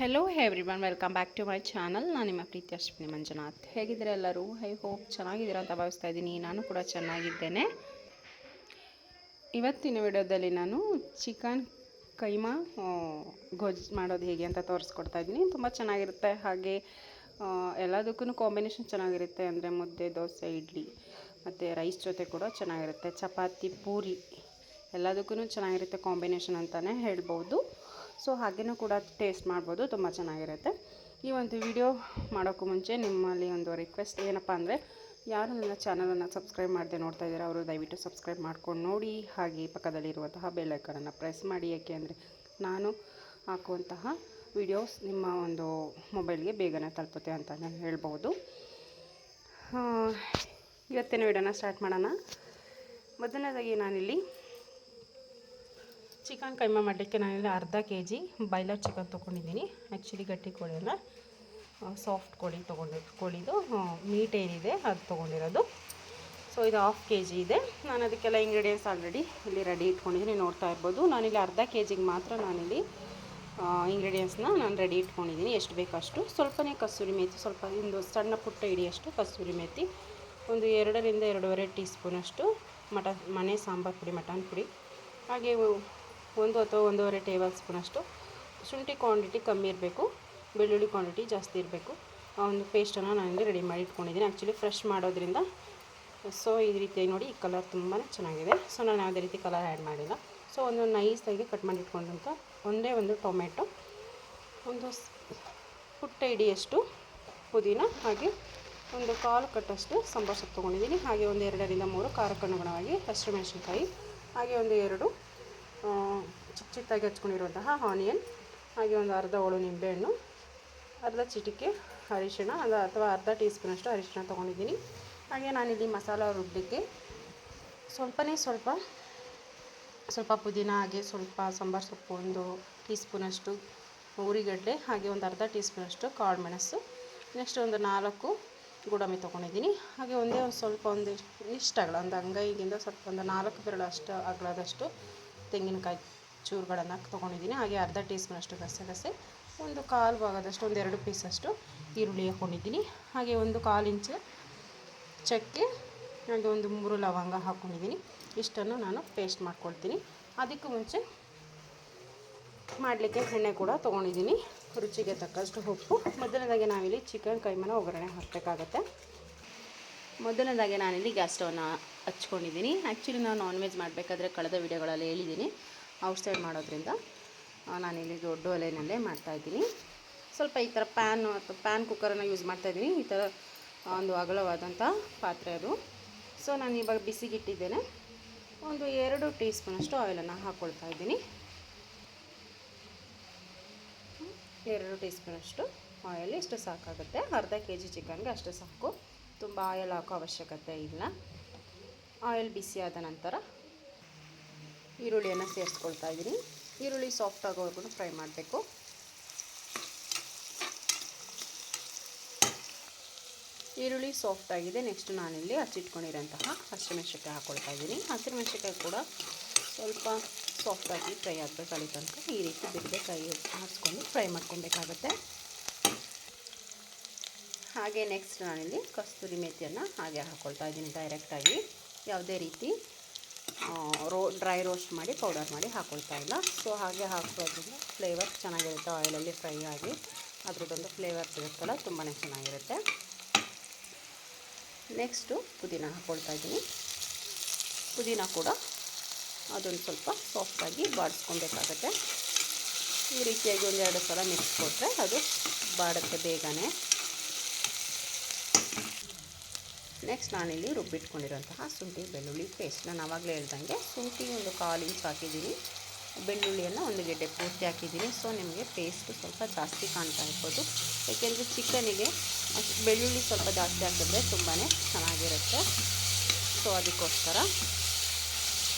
Hello everyone welcome back to my channel ನಾನು ನಿಮ್ಮ ಪ್ರೀತಿ ಅಶ್ವಿನಿ ಮಂಜುನಾಥ್. ಹೇಗಿದ್ದೀರಾ ಎಲ್ಲರೂ? ಐ ಹೋಪ್ ಚೆನ್ನಾಗಿದ್ದೀರಾ ಅಂತ ಭಾವಿಸ್ತಾ ಇದ್ದೀನಿ. ನಾನು ಕೂಡ ಚೆನ್ನಾಗಿದ್ದೇನೆ. ಇವತ್ತಿನ ವಿಡಿಯೋದಲ್ಲಿ ನಾನು ಚಿಕನ್ ಕೈಮಾ ಗೊಜ್ ಮಾಡೋದು ಹೇಗೆ ಅಂತ ತೋರಿಸ್ಕೊಡ್ತಾ ಇದ್ದೀನಿ. ತುಂಬ ಚೆನ್ನಾಗಿರುತ್ತೆ. ಹಾಗೆ ಎಲ್ಲದಕ್ಕೂ ಕಾಂಬಿನೇಷನ್ ಚೆನ್ನಾಗಿರುತ್ತೆ ಅಂದರೆ ಮುದ್ದೆ, ದೋಸೆ, ಇಡ್ಲಿ, ಮತ್ತು ರೈಸ್ ಜೊತೆ ಕೂಡ ಚೆನ್ನಾಗಿರುತ್ತೆ. ಚಪಾತಿ, ಪೂರಿ ಎಲ್ಲದಕ್ಕೂ ಚೆನ್ನಾಗಿರುತ್ತೆ ಕಾಂಬಿನೇಷನ್ ಅಂತಲೇ ಹೇಳ್ಬೋದು. ಸೊ ಹಾಗೇನೂ ಕೂಡ ಟೇಸ್ಟ್ ಮಾಡ್ಬೋದು ತುಂಬ ಚೆನ್ನಾಗಿರುತ್ತೆ. ಈ ಒಂದು ವಿಡಿಯೋ ಮಾಡೋಕ್ಕೂ ಮುಂಚೆ ನಿಮ್ಮಲ್ಲಿ ಒಂದು ರಿಕ್ವೆಸ್ಟ್ ಏನಪ್ಪ ಅಂದರೆ ಯಾರು ನನ್ನ ಚಾನಲನ್ನು ಸಬ್ಸ್ಕ್ರೈಬ್ ಮಾಡದೆ ನೋಡ್ತಾ ಇದ್ದಾರೆ ಅವರು ದಯವಿಟ್ಟು ಸಬ್ಸ್ಕ್ರೈಬ್ ಮಾಡ್ಕೊಂಡು ನೋಡಿ. ಹಾಗೆ ಪಕ್ಕದಲ್ಲಿರುವಂತಹ ಬೆಲ್ಲೈಕನನ್ನು ಪ್ರೆಸ್ ಮಾಡಿ. ಯಾಕೆ ಅಂದರೆ ನಾನು ಹಾಕುವಂತಹ ವಿಡಿಯೋಸ್ ನಿಮ್ಮ ಒಂದು ಮೊಬೈಲ್ಗೆ ಬೇಗನೆ ತಲುಪುತ್ತೆ ಅಂತ ಹೇಳ್ಬೋದು. ಆ, ಇವತ್ತಿನ ವಿಡಿಯೋನ ಸ್ಟಾರ್ಟ್ ಮಾಡೋಣ. ಮೊದಲನೇದಾಗಿ ನಾನಿಲ್ಲಿ ಚಿಕನ್ ಕೈಮಾ ಮಾಡಲಿಕ್ಕೆ ನಾನಿಲ್ಲಿ ಅರ್ಧ ಕೆ ಜಿ ಬಾಯ್ಲರ್ ಚಿಕನ್ ತೊಗೊಂಡಿದ್ದೀನಿ. ಆ್ಯಕ್ಚುಲಿ ಗಟ್ಟಿ ಕೋಳಿ ಅಲ್ಲ. ಸಾಫ್ಟ್ ಕೋಳಿ ತೊಗೊಂಡಿ, ಕೋಳಿದು ಮೀಟ್ ಏನಿದೆ ಅದು ತೊಗೊಂಡಿರೋದು. ಸೊ ಇದು ಹಾಫ್ ಕೆ ಜಿ ಇದೆ. ನಾನು ಅದಕ್ಕೆಲ್ಲ ಇಂಗ್ರೀಡಿಯೆಂಟ್ಸ್ ಆಲ್ರೆಡಿ ಇಲ್ಲಿ ರೆಡಿ ಇಟ್ಕೊಂಡಿದ್ದೀನಿ, ನೋಡ್ತಾ ಇರ್ಬೋದು. ನಾನಿಲ್ಲಿ ಅರ್ಧ ಕೆ ಜಿಗೆ ಮಾತ್ರ ನಾನಿಲ್ಲಿ ಇಂಗ್ರೀಡಿಯೆಂಟ್ಸ್ನ ನಾನು ರೆಡಿ ಇಟ್ಕೊಂಡಿದ್ದೀನಿ. ಎಷ್ಟು ಬೇಕಷ್ಟು. ಸ್ವಲ್ಪನೇ ಕಸೂರಿ ಮೇಥಿ ಸ್ವಲ್ಪ ಒಂದು ಸಣ್ಣ ಪುಟ್ಟ ಹಿಡಿಯಷ್ಟು ಕಸೂರಿ ಮೇಥಿ ಒಂದು ಎರಡರಿಂದ ಎರಡೂವರೆ ಟೀ ಸ್ಪೂನಷ್ಟು ಮಟನ್ ಮನೆ ಸಾಂಬಾರು ಪುಡಿ, ಮಟನ್ ಪುಡಿ. ಹಾಗೆ ಒಂದು ಅಥವಾ ಒಂದೂವರೆ ಟೇಬಲ್ ಸ್ಪೂನಷ್ಟು ಶುಂಠಿ ಕ್ವಾಂಟಿಟಿ ಕಮ್ಮಿ ಇರಬೇಕು, ಬೆಳ್ಳುಳ್ಳಿ ಕ್ವಾಂಟಿಟಿ ಜಾಸ್ತಿ ಇರಬೇಕು. ಆ ಒಂದು ಪೇಸ್ಟನ್ನು ನಾನಿಲ್ಲಿ ರೆಡಿ ಮಾಡಿ ಇಟ್ಕೊಂಡಿದ್ದೀನಿ. ಆ್ಯಕ್ಚುಲಿ ಫ್ರೆಶ್ ಮಾಡೋದ್ರಿಂದ ಸೊ ಈ ರೀತಿ ನೋಡಿ ಈ ಕಲರ್ ತುಂಬಾ ಚೆನ್ನಾಗಿದೆ. ಸೊ ನಾನು ಯಾವುದೇ ರೀತಿ ಕಲರ್ ಆ್ಯಡ್ ಮಾಡಿಲ್ಲ. ಸೊ ಒಂದು ನೈಸಾಗಿ ಕಟ್ ಮಾಡಿ ಇಟ್ಕೊಂಡಂಥ ಒಂದೇ ಒಂದು ಟೊಮೆಟೊ ಒಂದು ಪುಟ್ಟ ಇಡಿಯಷ್ಟು ಪುದೀನ ಹಾಗೆ ಒಂದು ಕಾಲು ಕಟ್ಟಷ್ಟು ಸಾಂಬಾರು ಸೊಪ್ಪು ತೊಗೊಂಡಿದ್ದೀನಿ. ಹಾಗೆ ಒಂದು ಎರಡರಿಂದ ಮೂರು ಖಾರಕ್ಕನುಗುಣವಾಗಿ ಹಸಿರು ಮೆಣಸಿನ್ಕಾಯಿ, ಹಾಗೆ ಒಂದು ಎರಡು ಚಿಕ್ಕ ಚಿಕ್ಕದಾಗಿ ಹಚ್ಕೊಂಡಿರುವಂತಹ ಆನಿಯನ್, ಹಾಗೆ ಒಂದು ಅರ್ಧ ಹೋಳು ನಿಂಬೆಹಣ್ಣು ಅರ್ಧ ಚಿಟಿಕೆ ಅರಿಶಿಣ ಅದು ಅಥವಾ ಅರ್ಧ ಟೀ ಸ್ಪೂನಷ್ಟು ಅರಿಶಿಣ ತೊಗೊಂಡಿದ್ದೀನಿ. ಹಾಗೆ ನಾನಿಲ್ಲಿ ಮಸಾಲ ರುಬ್ಬಲಿಕ್ಕೆ ಸ್ವಲ್ಪನೇ ಸ್ವಲ್ಪ ಸ್ವಲ್ಪ ಪುದೀನ, ಹಾಗೆ ಸ್ವಲ್ಪ ಸಾಂಬಾರು ಸೊಪ್ಪು, ಒಂದು ಟೀ ಸ್ಪೂನಷ್ಟು ಉರಿಗಡ್ಡೆ ಹಾಗೆ ಒಂದು ಅರ್ಧ ಟೀ ಸ್ಪೂನಷ್ಟು ಕಾಳು ಮೆಣಸು ನೆಕ್ಸ್ಟ್ ಒಂದು ನಾಲ್ಕು ಗೋಡಂಬಿ ತೊಗೊಂಡಿದ್ದೀನಿ. ಹಾಗೆ ಒಂದೇ ಒಂದು ಸ್ವಲ್ಪ ಒಂದು ಇಷ್ಟು ಅಗಲ ಒಂದು ಅಂಗೈಗಿಂತ ಸ್ವಲ್ಪ ಒಂದು ನಾಲ್ಕು ಬೆರಳು ಅಷ್ಟು ಅಗಲದಷ್ಟು ತೆಂಗಿನಕಾಯಿ ಚೂರುಗಳನ್ನು ತೊಗೊಂಡಿದ್ದೀನಿ. ಹಾಗೆ ಅರ್ಧ ಟೀ ಸ್ಪೂನಷ್ಟು ಗಸಗಸೆ ಒಂದು ಕಾಲು ಭಾಗದಷ್ಟು, ಒಂದು ಎರಡು ಪೀಸಷ್ಟು ಈರುಳ್ಳಿ ಹಾಕ್ಕೊಂಡಿದ್ದೀನಿ ಹಾಗೆ ಒಂದು ಕಾಲು ಇಂಚು ಚಕ್ಕೆ, ಹಾಗೆ ಒಂದು ಮೂರು ಲವಂಗ ಹಾಕ್ಕೊಂಡಿದ್ದೀನಿ ಇಷ್ಟನ್ನು ನಾನು ಪೇಸ್ಟ್ ಮಾಡ್ಕೊಳ್ತೀನಿ. ಅದಕ್ಕೂ ಮುಂಚೆ ಮಾಡಲಿಕ್ಕೆ ಎಣ್ಣೆ ಕೂಡ ತೊಗೊಂಡಿದ್ದೀನಿ. ರುಚಿಗೆ ತಕ್ಕಷ್ಟು ಉಪ್ಪು. ಮೊದಲನೇದಾಗಿ ನಾವಿಲ್ಲಿ ಚಿಕನ್ ಕೈಮನ ಒಗ್ಗರಣೆ ಹಾಕಬೇಕಾಗತ್ತೆ. ಮೊದಲನೇದಾಗಿ ನಾನಿಲ್ಲಿ ಗ್ಯಾಸ್ ಸ್ಟವ್ನ ಹಚ್ಕೊಂಡಿದ್ದೀನಿ. ಆ್ಯಕ್ಚುಲಿ ನಾನು ನಾನ್ ವೆಜ್ ಮಾಡಬೇಕಾದ್ರೆ ಕಳೆದ ವಿಡಿಯೋಗಳಲ್ಲಿ ಹೇಳಿದ್ದೀನಿ. ಔಟ್ಸೈಡ್ ಮಾಡೋದ್ರಿಂದ ಆ, ನಾನಿಲ್ಲಿ ದೊಡ್ಡ ಒಲೆಯಲ್ಲೇ ಮಾಡ್ತಾಯಿದ್ದೀನಿ ಸ್ವಲ್ಪ ಈ ಥರ ಪ್ಯಾನು ಅಥವಾ ಪ್ಯಾನ್ ಕುಕ್ಕರನ್ನು ಯೂಸ್ ಮಾಡ್ತಾಯಿದ್ದೀನಿ ಈ ಥರ ಒಂದು ಅಗಲವಾದಂಥ ಪಾತ್ರೆ ಅದು. ಸೊ ನಾನು ಇವಾಗ ಬಿಸಿಗಿಟ್ಟಿದ್ದೇನೆ. ಒಂದು ಎರಡು ಟೀ ಸ್ಪೂನಷ್ಟು ಆಯಿಲನ್ನು ಹಾಕ್ಕೊಳ್ತಾ ಇದ್ದೀನಿ. ಎರಡು ಟೀ ಸ್ಪೂನಷ್ಟು ಆಯಿಲ್ ಇಷ್ಟು ಸಾಕಾಗುತ್ತೆ. ಅರ್ಧ ಕೆ ಜಿ ಚಿಕನ್ಗೆ ಅಷ್ಟು ಸಾಕು. ತುಂಬ ಆಯಿಲ್ ಹಾಕೋ ಅವಶ್ಯಕತೆ ಇಲ್ಲ. ಆಯಿಲ್ ಬಿಸಿಯಾದ ನಂತರ ಈರುಳ್ಳಿಯನ್ನು ಸೇರಿಸ್ಕೊಳ್ತಾ ಇದ್ದೀನಿ. ಈರುಳ್ಳಿ ಸಾಫ್ಟ್ ಆಗೋವರೆಗೂ ಫ್ರೈ ಮಾಡಬೇಕು. ಈರುಳ್ಳಿ ಸಾಫ್ಟ್ ಆಗಿದೆ. ನೆಕ್ಸ್ಟ್ ನಾನಿಲ್ಲಿ ಹಚ್ಚಿಟ್ಕೊಂಡಿರೋಂತಹ ಹಸಿಮೆಣಸಿನ್ಕಾಯಿ ಹಾಕ್ಕೊಳ್ತಾ ಇದ್ದೀನಿ. ಹಸಿಮೆಣಸಿನ್ಕಾಯಿ ಕೂಡ ಸ್ವಲ್ಪ ಸಾಫ್ಟಾಗಿ ಫ್ರೈ ಆಗಬೇಕು ಅಲ್ಲಿ ತನಕ ಈ ರೀತಿ ಬಿಡಬೇಕಾಗಿ ಕೈ ಹಾರಿಸ್ಕೊಂಡು ಫ್ರೈ ಮಾಡ್ಕೊಬೇಕಾಗತ್ತೆ ಹಾಗೆ ನೆಕ್ಸ್ಟ್ ನಾನಿಲ್ಲಿ ಕಸ್ತೂರಿ ಮೆಥಿಯನ್ನು ಹಾಗೆ ಹಾಕ್ಕೊಳ್ತಾ ಇದ್ದೀನಿ ಡೈರೆಕ್ಟಾಗಿ ಯಾವುದೇ ರೀತಿ ರೋ ಡ್ರೈ ರೋಸ್ಟ್ ಮಾಡಿ ಪೌಡರ್ ಮಾಡಿ ಹಾಕ್ಕೊಳ್ತಾ ಇಲ್ಲ. ಸೊ ಹಾಗೆ ಹಾಕೋದ್ರಿಂದ ಫ್ಲೇವರ್ ಚೆನ್ನಾಗಿರುತ್ತೆ ಆಯಿಲಲ್ಲಿ ಫ್ರೈ ಆಗಿ ಅದ್ರದ್ದೊಂದು ಫ್ಲೇವರ್ ಸಿಗುತ್ತಲ್ಲ ತುಂಬಾ ಚೆನ್ನಾಗಿರುತ್ತೆ. ನೆಕ್ಸ್ಟು ಪುದೀನ ಹಾಕ್ಕೊಳ್ತಾ ಇದ್ದೀನಿ. ಪುದೀನ ಕೂಡ ಅದೊಂದು ಸ್ವಲ್ಪ ಸಾಫ್ಟಾಗಿ ಬಾಡಿಸ್ಕೊಬೇಕಾಗತ್ತೆ. ಈ ರೀತಿಯಾಗಿ ಒಂದೆರಡು ಸಲ ಮಿಕ್ಸ್ ಕೊಟ್ಟರೆ ಅದು ಬಾಡುತ್ತೆ ಬೇಗನೆ. ನೆಕ್ಸ್ಟ್ ನಾನಿಲ್ಲಿ ರುಬ್ಬಿಟ್ಕೊಂಡಿರೋಂತಹ ಶುಂಠಿ, ಬೆಳ್ಳುಳ್ಳಿ ಪೇಸ್ಟ್ ನಾನು ಆವಾಗಲೇ ಹೇಳ್ದಂಗೆ ಶುಂಠಿ ಒಂದು ಕಾಲು ಇಂಚ್ ಹಾಕಿದ್ದೀನಿ. ಬೆಳ್ಳುಳ್ಳಿಯನ್ನು ಒಂದು ಗೆಡ್ಡೆ ಪೂರ್ತಿ ಹಾಕಿದ್ದೀನಿ. ಸೊ ನಿಮಗೆ ಪೇಸ್ಟ್ ಸ್ವಲ್ಪ ಜಾಸ್ತಿ ಕಾಣ್ತಾ ಇರ್ಬೋದು. ಏಕೆಂದರೆ ಚಿಕನಿಗೆ ಬೆಳ್ಳುಳ್ಳಿ ಸ್ವಲ್ಪ ಜಾಸ್ತಿ ಹಾಕಿದ್ರೆ ತುಂಬಾ ಚೆನ್ನಾಗಿರುತ್ತೆ. ಸೊ ಅದಕ್ಕೋಸ್ಕರ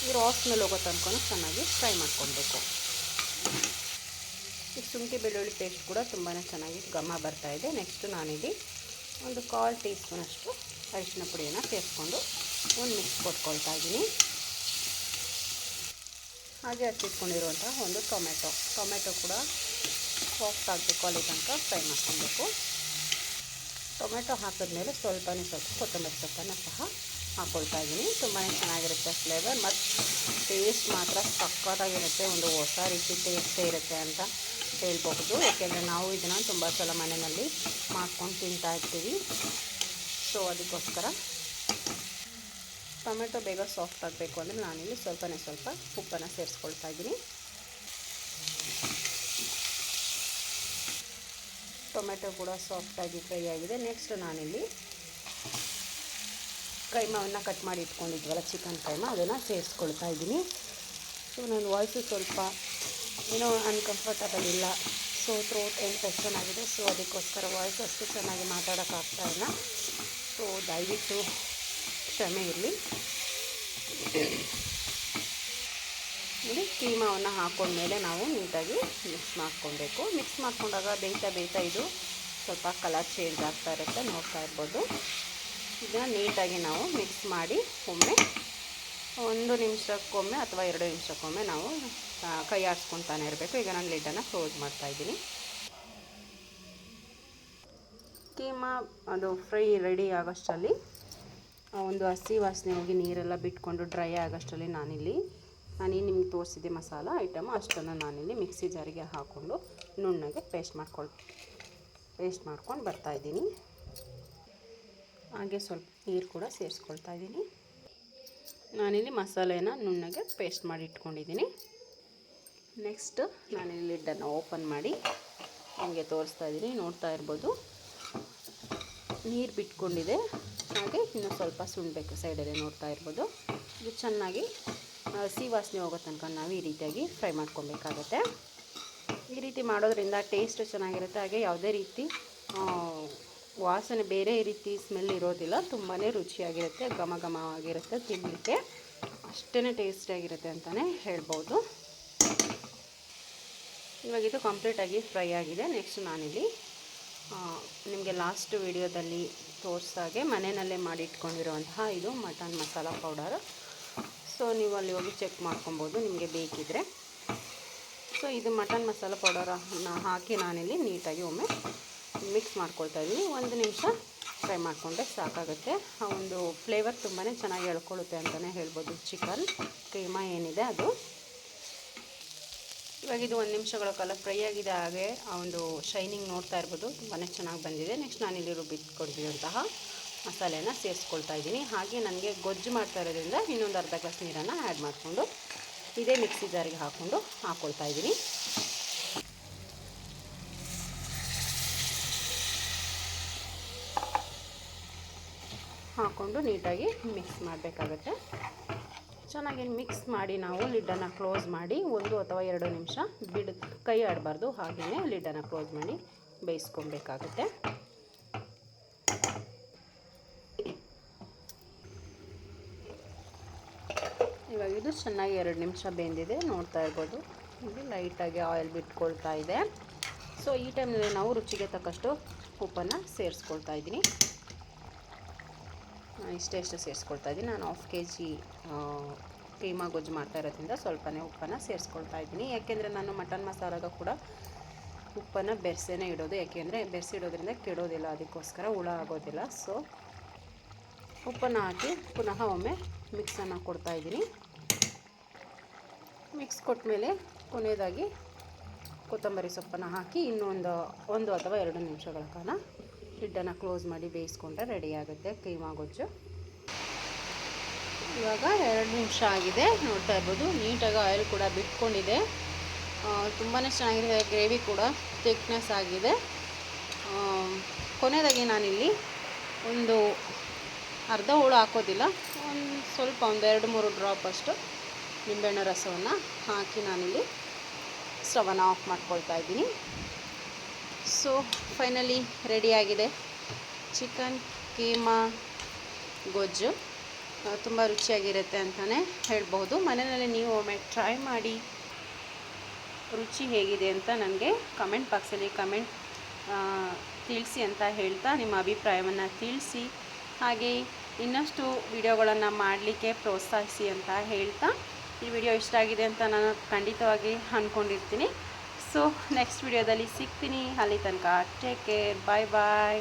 ಇವರು ಆಫ್ ಮೇಲೆ ಹೋಗೋ ತನಕ ಚೆನ್ನಾಗಿ ಫ್ರೈ ಮಾಡ್ಕೊಳ್ಬೇಕು. ಈ ಶುಂಠಿ, ಬೆಳ್ಳುಳ್ಳಿ ಪೇಸ್ಟ್ ಕೂಡ ತುಂಬಾ ಚೆನ್ನಾಗಿ ಘಮ ಬರ್ತಾಯಿದೆ ನೆಕ್ಸ್ಟ್ ನಾನಿಲ್ಲಿ ಒಂದು ಕಾಲು ಟೀ ಸ್ಪೂನಷ್ಟು ಅರಿಶಿನ ಪುಡಿಯನ್ನು ಸೇರಿಸ್ಕೊಂಡು ಒಂದು ಮಿಕ್ಸ್ ಕೊಟ್ಕೊಳ್ತಾ ಇದ್ದೀನಿ. ಹಾಗೆ ಹಚ್ಚಿಟ್ಕೊಂಡಿರುವಂಥ ಒಂದು ಟೊಮೆಟೊ. ಟೊಮೆಟೊ ಕೂಡ ಸಾಫ್ಟ್ ಆಗಬೇಕು ಅಲ್ಲಿ ತನಕ ಫ್ರೈ ಮಾಡ್ಕೊಬೇಕು ಟೊಮೆಟೊ ಹಾಕಿದ್ಮೇಲೆ ಸ್ವಲ್ಪನೇ ಸ್ವಲ್ಪ ಕೊತ್ತಂಬರಿ ಸೊಪ್ಪನ್ನು ಸಹ ಹಾಕ್ಕೊಳ್ತಾ ಇದ್ದೀನಿ. ತುಂಬಾ ಚೆನ್ನಾಗಿರುತ್ತೆ ಫ್ಲೇವರ್ ಮತ್ತು ಟೇಸ್ಟ್ ಮಾತ್ರ ಸಕ್ಕತ್ತಾಗಿರುತ್ತೆ ಒಂದು ಹೊಸ ರೀತಿ ಟೇಸ್ಟೇ ಇರುತ್ತೆ ಅಂತ ಹೇಳ್ಬಹುದು. ಯಾಕೆಂದರೆ ನಾವು ಇದನ್ನು ತುಂಬ ಸಲ ಮನೆಯಲ್ಲಿ ಮಾಡ್ಕೊಂಡು ತಿಂತಾ ಇರ್ತೀವಿ. ಸೊ, ಅದಕ್ಕೋಸ್ಕರ ಟೊಮೆಟೊ ಬೇಗ ಸಾಫ್ಟ್ ಆಗಬೇಕು ಅಂದರೆ ನಾನಿಲ್ಲಿ ಸ್ವಲ್ಪನೇ ಸ್ವಲ್ಪ ಉಪ್ಪನ್ನು ಸೇರಿಸ್ಕೊಳ್ತಾ ಇದ್ದೀನಿ. ಟೊಮೆಟೊ ಕೂಡ ಸಾಫ್ಟಾಗಿ ಫ್ರೈ ಆಗಿದೆ. ನೆಕ್ಸ್ಟ್ ನಾನಿಲ್ಲಿ ಕೈಮಾವನ್ನು ಕಟ್ ಮಾಡಿ ಇಟ್ಕೊಂಡಿದ್ವಲ್ಲ ಚಿಕನ್ ಕೈಮ, ಅದನ್ನು ಸೇರಿಸ್ಕೊಳ್ತಾ ಇದ್ದೀನಿ. ಸೊ ನನ್ನ ವಾಯ್ಸು ಸ್ವಲ್ಪ ಏನೋ ಅನ್ಕಂಫರ್ಟಬಲ್ ಇಲ್ಲ. ಸೊ ಥ್ರೋಟ್ ಇನ್ಫೆಕ್ಷನ್ ಆಗಿದೆ. ಸೊ ಅದಕ್ಕೋಸ್ಕರ ವಾಯ್ಸ್ ಅಷ್ಟು ಚೆನ್ನಾಗಿ ಮಾತಾಡೋಕ್ಕಾಗ್ತಾ ಇಲ್ಲ. ಸೊ ದಯವಿಟ್ಟು ಕ್ಷಮೆ ಇರಲಿ. ನೋಡಿ, ಕೀಮಾವನ್ನು ಹಾಕೊಂಡ್ಮೇಲೆ ನಾವು ನೀಟಾಗಿ ಮಿಕ್ಸ್ ಮಾಡ್ಕೊಬೇಕು ಮಿಕ್ಸ್ ಮಾಡ್ಕೊಂಡಾಗ ಬೇಯ್ತಾ ಬೇಯ್ತಾ ಇದು ಸ್ವಲ್ಪ ಕಲರ್ ಚೇಂಜ್ ಆಗ್ತಾ ಇರುತ್ತೆ, ನೋಡ್ತಾ ಇರ್ಬೋದು. ಇದನ್ನು ನೀಟಾಗಿ ನಾವು ಮಿಕ್ಸ್ ಮಾಡಿ ಒಮ್ಮೆ ಒಂದು ನಿಮಿಷಕ್ಕೊಮ್ಮೆ ಅಥವಾ ಎರಡು ನಿಮಿಷಕ್ಕೊಮ್ಮೆ ನಾವು ಕೈ ಆಡಿಸ್ಕೊತಾನೆ ಇರಬೇಕು. ಈಗ ನಾನು ಲಿಡ್ಡನ್ನು ಕ್ಲೋಸ್ ಮಾಡ್ತಾ ಇದ್ದೀನಿ. ಕೀಮಾ ಅದು ಫ್ರೈ ರೆಡಿ ಆಗೋಷ್ಟರಲ್ಲಿ ಒಂದು ಹಸಿ ವಾಸನೆ ಹೋಗಿ ನೀರೆಲ್ಲ ಬಿಟ್ಕೊಂಡು ಡ್ರೈ ಆಗೋಷ್ಟರಲ್ಲಿ ನಾನಿಲ್ಲಿ ನಾನೇನು ನಿಮ್ಗೆ ತೋರಿಸಿದ್ದೆ ಮಸಾಲ ಐಟಮ್ ಅಷ್ಟನ್ನು ನಾನಿಲ್ಲಿ ಮಿಕ್ಸಿ ಜಾರಿಗೆ ಹಾಕ್ಕೊಂಡು ನುಣ್ಣಗೆ ಪೇಸ್ಟ್ ಮಾಡ್ಕೊಳ್ ಪೇಸ್ಟ್ ಮಾಡ್ಕೊಂಡು ಬರ್ತಾಯಿದ್ದೀನಿ ಹಾಗೆ ಸ್ವಲ್ಪ ನೀರು ಕೂಡ ಸೇರಿಸ್ಕೊಳ್ತಾ ಇದ್ದೀನಿ. ನಾನಿಲ್ಲಿ ಮಸಾಲೆನ ನುಣ್ಣಗೆ ಪೇಸ್ಟ್ ಮಾಡಿ ಇಟ್ಕೊಂಡಿದ್ದೀನಿ. ನೆಕ್ಸ್ಟ್ ನಾನಿಲ್ಲಿ ಲಿಡ್ಡನ್ನು ಓಪನ್ ಮಾಡಿ ನಿಮಗೆ ತೋರಿಸ್ತಾ ಇದ್ದೀನಿ. ನೋಡ್ತಾ ಇರ್ಬೋದು. ನೀರು ಬಿಟ್ಕೊಂಡಿದೆ. ಹಾಗೆ ಇನ್ನೂ ಸ್ವಲ್ಪ ಸುಣ್ಣಬೇಕು ಸೈಡಲ್ಲೇ ನೋಡ್ತಾ ಇರ್ಬೋದು. ಇದು ಚೆನ್ನಾಗಿ ಹಸಿ ವಾಸನೆ ಹೋಗೋ ತನಕ ನಾವು ಈ ರೀತಿಯಾಗಿ ಫ್ರೈ ಮಾಡ್ಕೊಬೇಕಾಗತ್ತೆ. ಈ ರೀತಿ ಮಾಡೋದ್ರಿಂದ ಟೇಸ್ಟ್ ಚೆನ್ನಾಗಿರುತ್ತೆ. ಹಾಗೆ ಯಾವುದೇ ರೀತಿ ವಾಸನೆ ಬೇರೆ ರೀತಿ ಸ್ಮೆಲ್ ಇರೋದಿಲ್ಲ. ತುಂಬಾ ರುಚಿಯಾಗಿರುತ್ತೆ, ಘಮ ಘಮವಾಗಿರುತ್ತೆ ತಿನ್ನಲಿಕ್ಕೆ. ಅಷ್ಟೇ ಟೇಸ್ಟಿಯಾಗಿರುತ್ತೆ ಅಂತಲೇ ಹೇಳ್ಬೋದು. ಇವಾಗ ಇದು ಕಂಪ್ಲೀಟಾಗಿ ಫ್ರೈ ಆಗಿದೆ. ನೆಕ್ಸ್ಟ್ ನಾನಿಲ್ಲಿ ನಿಮಗೆ ಲಾಸ್ಟ್ ವಿಡಿಯೋದಲ್ಲಿ ತೋರಿಸ್ದಾಗೆ ಮನೆಯಲ್ಲೇ ಮಾಡಿಟ್ಕೊಂಡಿರುವಂತಹ ಇದು ಮಟನ್ ಮಸಾಲ ಪೌಡರ್ ಸೊ ನೀವು ಅಲ್ಲಿ ಹೋಗಿ ಚೆಕ್ ಮಾಡ್ಕೊಬೋದು ನಿಮಗೆ ಬೇಕಿದ್ರೆ. ಸೊ ಇದು ಮಟನ್ ಮಸಾಲ ಪೌಡರನ್ನು ಹಾಕಿ ನಾನಿಲ್ಲಿ ನೀಟಾಗಿ ಒಮ್ಮೆ ಮಿಕ್ಸ್ ಮಾಡ್ಕೊಳ್ತಾ ಇದ್ದೀನಿ. ಒಂದು ನಿಮಿಷ ಫ್ರೈ ಮಾಡಿಕೊಂಡ್ರೆ ಸಾಕಾಗುತ್ತೆ. ಆ ಒಂದು ಫ್ಲೇವರ್ ತುಂಬಾ ಚೆನ್ನಾಗಿ ಎಳ್ಕೊಳ್ಳುತ್ತೆ ಅಂತಲೇ ಹೇಳ್ಬೋದು. ಚಿಕನ್ ಕೀಮಾ ಏನಿದೆ ಅದು. ಇವಾಗ ಇದು ಒಂದು ನಿಮಿಷಗಳ ಕಾಲ ಫ್ರೈ ಆಗಿದೆ ಹಾಗೆ ಆ ಒಂದು ಶೈನಿಂಗ್ ನೋಡ್ತಾ ಇರ್ಬೋದು. ತುಂಬಾ ಚೆನ್ನಾಗಿ ಬಂದಿದೆ. ನೆಕ್ಸ್ಟ್ ನಾನಿಲ್ಲಿ ರುಬ್ಬಿಟ್ಕೊಂಡಿರುವಂತಹ ಮಸಾಲೆಯನ್ನು ಸೇರಿಸ್ಕೊಳ್ತಾ ಇದ್ದೀನಿ. ಹಾಗೆ ನನಗೆ ಗೊಜ್ಜು ಮಾಡ್ತಾ ಇರೋದ್ರಿಂದ ಇನ್ನೊಂದು ಅರ್ಧ ಗ್ಲಾಸ್ ನೀರನ್ನು ಆ್ಯಡ್ ಮಾಡಿಕೊಂಡು ಇದೇ ಮಿಕ್ಸಿ ಜಾರಿಗೆ ಹಾಕ್ಕೊಂಡು ಹಾಕ್ಕೊಳ್ತಾ ಇದ್ದೀನಿ. ಹಾಕ್ಕೊಂಡು ನೀಟಾಗಿ ಮಿಕ್ಸ್ ಮಾಡಬೇಕಾಗತ್ತೆ. ಚೆನ್ನಾಗಿ ಮಿಕ್ಸ್ ಮಾಡಿ ನಾವು ಲಿಡ್ಡನ್ನು ಕ್ಲೋಸ್ ಮಾಡಿ ಒಂದು ಅಥವಾ ಎರಡು ನಿಮಿಷ ಬಿಡ, ಕೈ ಆಡಬಾರ್ದು. ಹಾಗೆಯೇ ಲಿಡ್ಡನ್ನು ಕ್ಲೋಸ್ ಮಾಡಿ ಬೇಯಿಸ್ಕೊಬೇಕಾಗುತ್ತೆ. ಇವಾಗ ಇದು ಚೆನ್ನಾಗಿ ಎರಡು ನಿಮಿಷ ಬೆಂದಿದೆ. ನೋಡ್ತಾ ಇರ್ಬೋದು. ಇಲ್ಲಿ ಲೈಟಾಗಿ ಆಯಿಲ್ ಬಿಟ್ಕೊಳ್ತಾ ಇದೆ. ಸೊ ಈ ಟೈಮ್ನಲ್ಲಿ ನಾವು ರುಚಿಗೆ ತಕ್ಕಷ್ಟು ಉಪ್ಪನ್ನು ಸೇರಿಸ್ಕೊಳ್ತಾ ಇದ್ದೀನಿ. ಇಷ್ಟೇ ಇಷ್ಟು ಸೇರಿಸ್ಕೊಳ್ತಾ ಇದ್ದೀನಿ. ನಾನು ಹಾಫ್ ಕೆ ಜಿ ಕೀಮಾ ಗೊಜ್ಜು ಮಾಡ್ತಾ ಇರೋದ್ರಿಂದ ಸ್ವಲ್ಪನೇ ಉಪ್ಪನ್ನು ಸೇರಿಸ್ಕೊಳ್ತಾ ಇದ್ದೀನಿ. ಯಾಕೆಂದರೆ ನಾನು ಮಟನ್ ಮಸಾಲಾಗ ಕೂಡ ಉಪ್ಪನ್ನು ಬೆರೆಸೇನೆ ಇಡೋದು. ಯಾಕೆಂದರೆ ಬೆರೆಸಿಡೋದ್ರಿಂದ ಕೆಡೋದಿಲ್ಲ, ಅದಕ್ಕೋಸ್ಕರ ಹುಳ ಆಗೋದಿಲ್ಲ. ಸೊ ಉಪ್ಪನ್ನು ಹಾಕಿ ಪುನಃ ಒಮ್ಮೆ ಮಿಕ್ಸನ್ನು ಕೊಡ್ತಾ ಇದ್ದೀನಿ. ಮಿಕ್ಸ್ ಕೊಟ್ಟಮೇಲೆ ಕೊನೆಯದಾಗಿ ಕೊತ್ತಂಬರಿ ಸೊಪ್ಪನ್ನು ಹಾಕಿ ಇನ್ನೊಂದು, ಒಂದು ಅಥವಾ ಎರಡು ನಿಮಿಷಗಳ ಕಾಲ ಲಿಡ್ಡನ್ನು ಕ್ಲೋಸ್ ಮಾಡಿ ಬೇಯಿಸ್ಕೊಂಡ್ರೆ ರೆಡಿ ಆಗುತ್ತೆ ಕೀಮಾ ಗೊಜ್ಜು. ಇವಾಗ ಎರಡು ನಿಮಿಷ ಆಗಿದೆ, ನೋಡ್ತಾ ಇರ್ಬೋದು. ನೀಟಾಗಿ ಆಯಿಲ್ ಕೂಡ ಬಿಟ್ಕೊಂಡಿದೆ. ತುಂಬಾ ಚೆನ್ನಾಗಿದೆ ಗ್ರೇವಿ ಕೂಡ ಥಿಕ್ನೆಸ್ ಆಗಿದೆ. ಕೊನೆಯದಾಗಿ ನಾನಿಲ್ಲಿ ಒಂದು ಅರ್ಧ ಹೋಳು ಹಾಕೋದಿಲ್ಲ, ಒಂದು ಸ್ವಲ್ಪ ಒಂದು ಎರಡು ಮೂರು ಡ್ರಾಪ್ ಅಷ್ಟು ನಿಂಬೆಹಣ್ಣು ರಸವನ್ನು ಹಾಕಿ ನಾನಿಲ್ಲಿ ಸ್ಟವನ್ನು ಆಫ್ ಮಾಡ್ಕೊಳ್ತಾ ಇದ್ದೀನಿ. ಸೊ ಫೈನಲಿ ರೆಡಿಯಾಗಿದೆ ಚಿಕನ್ ಕೀಮಾ ಗೊಜ್ಜು. ತುಂಬ ರುಚಿಯಾಗಿರುತ್ತೆ ಅಂತಲೇ ಹೇಳ್ಬೋದು ಮನೆಯಲ್ಲಿ ನೀವು ಒಮ್ಮೆ ಟ್ರೈ ಮಾಡಿ, ರುಚಿ ಹೇಗಿದೆ ಅಂತ ನನಗೆ ಕಮೆಂಟ್ ಬಾಕ್ಸಲ್ಲಿ ಕಮೆಂಟ್ ತಿಳಿಸಿ ಅಂತ ಹೇಳ್ತಾ ನಿಮ್ಮ ಅಭಿಪ್ರಾಯವನ್ನು ತಿಳಿಸಿ. ಹಾಗೆ ಇನ್ನಷ್ಟು ವಿಡಿಯೋಗಳನ್ನು ಮಾಡಲಿಕ್ಕೆ ಪ್ರೋತ್ಸಾಹಿಸಿ ಅಂತ ಹೇಳ್ತಾ ಈ ವಿಡಿಯೋ ಇಷ್ಟ ಆಗಿದೆ ಅಂತ ನಾನು ಖಂಡಿತವಾಗಿ ಅಂದ್ಕೊಂಡಿರ್ತೀನಿ ಸೊ ನೆಕ್ಸ್ಟ್ ವಿಡಿಯೋದಲ್ಲಿ ಸಿಗ್ತೀನಿ ಅಲ್ಲಿ ತನಕ ಟೇಕ್ ಕೇರ್ ಬಾಯ್ ಬಾಯ್